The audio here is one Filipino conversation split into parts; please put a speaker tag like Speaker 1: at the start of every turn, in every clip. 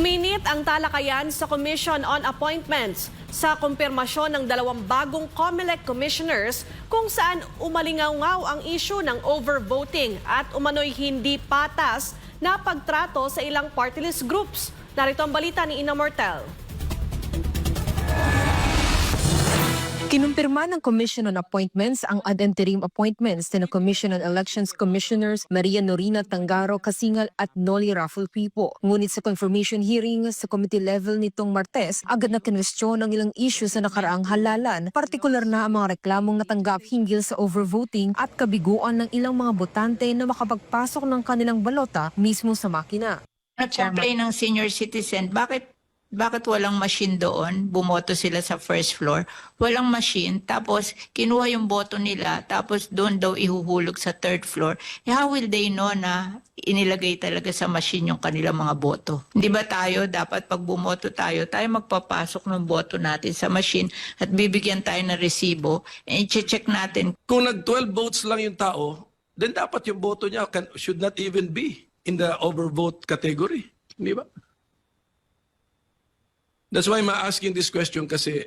Speaker 1: Uminit ang talakayan sa Commission on Appointments sa kumpirmasyon ng dalawang bagong COMELEC commissioners kung saan umalingaw ang issue ng overvoting at umano'y hindi patas na pagtrato sa ilang party list groups. Narito ang balita ni Ina Mortel.
Speaker 2: Kinumpirma ng Commission on Appointments ang ad interim appointments na Commission on Elections Commissioners Maria Norina Tangaro Kasingal at Noli Raffle Pipo. Ngunit sa confirmation hearing sa committee level nitong Martes, agad na kinwestiyon ang ilang issues sa nakaraang halalan, partikular na ang mga reklamong natanggap hinggil sa overvoting at kabiguan ng ilang mga botante na makapagpasok ng kanilang balota mismo sa makina.
Speaker 3: Nag-complain ng senior citizen, bakit bakit walang machine doon? Bumoto sila sa first floor. Walang machine. Tapos, kinuha yung boto nila. Tapos, doon daw ihuhulog sa third floor. Eh, how will they know na inilagay talaga sa machine yung kanilang mga boto? Di ba tayo, dapat pag bumoto tayo, tayo magpapasok ng boto natin sa machine at bibigyan tayo ng resibo. And i-check natin
Speaker 4: Kung nag-12 votes lang yung tao, then dapat yung boto niya can, should not even be in the overvote category. Di ba? That's why I'm asking this question kasi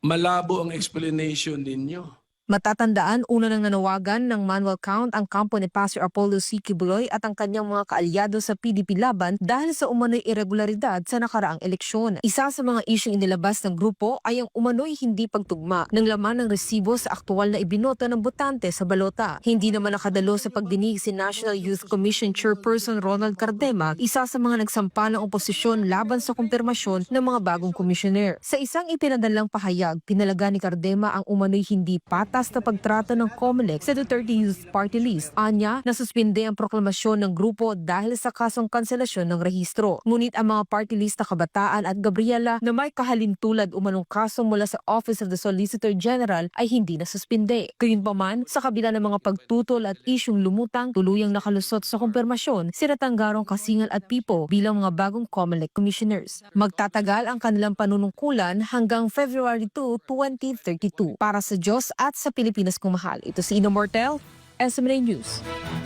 Speaker 4: malabo ang explanation ninyo.
Speaker 2: Matatandaan, una nang nanawagan ng manual count ang kampo ni Pastor Apollo C. Kibuloy at ang kanyang mga kaalyado sa PDP laban dahil sa umano'y irregularidad sa nakaraang eleksyon. Isa sa mga isyong inilabas ng grupo ay ang umano'y hindi pagtugma ng laman ng resibo sa aktual na ibinoto ng botante sa balota. Hindi naman nakadalo sa pagdinig si National Youth Commission Chairperson Ronald Cardema, isa sa mga nagsampa ng oposisyon laban sa kumpirmasyon ng mga bagong komisyoner. Sa isang ipinadalang pahayag, pinalaga ni Cardema ang umano'y hindi patas na pagtrato ng COMELEC sa Duterte Youth Party List. Anya, nasuspinde ang proklamasyon ng grupo dahil sa kasong kanselasyon ng rehistro. Ngunit ang mga party list na kabataan at Gabriela na may kahalintulad umanong kaso mula sa Office of the Solicitor General ay hindi nasuspinde. Gayunpaman, sa kabila ng mga pagtutol at isyong lumutang, tuluyang nakalusot sa kumpirmasyon si Ratanggarong Kasingal at Pipo bilang mga bagong COMELEC commissioners. Magtatagal ang kanilang panunungkulan hanggang February 2, 2032 para sa Diyos at sa Pilipinas kung mahal. Ito si Ino Mortel, SMNA News.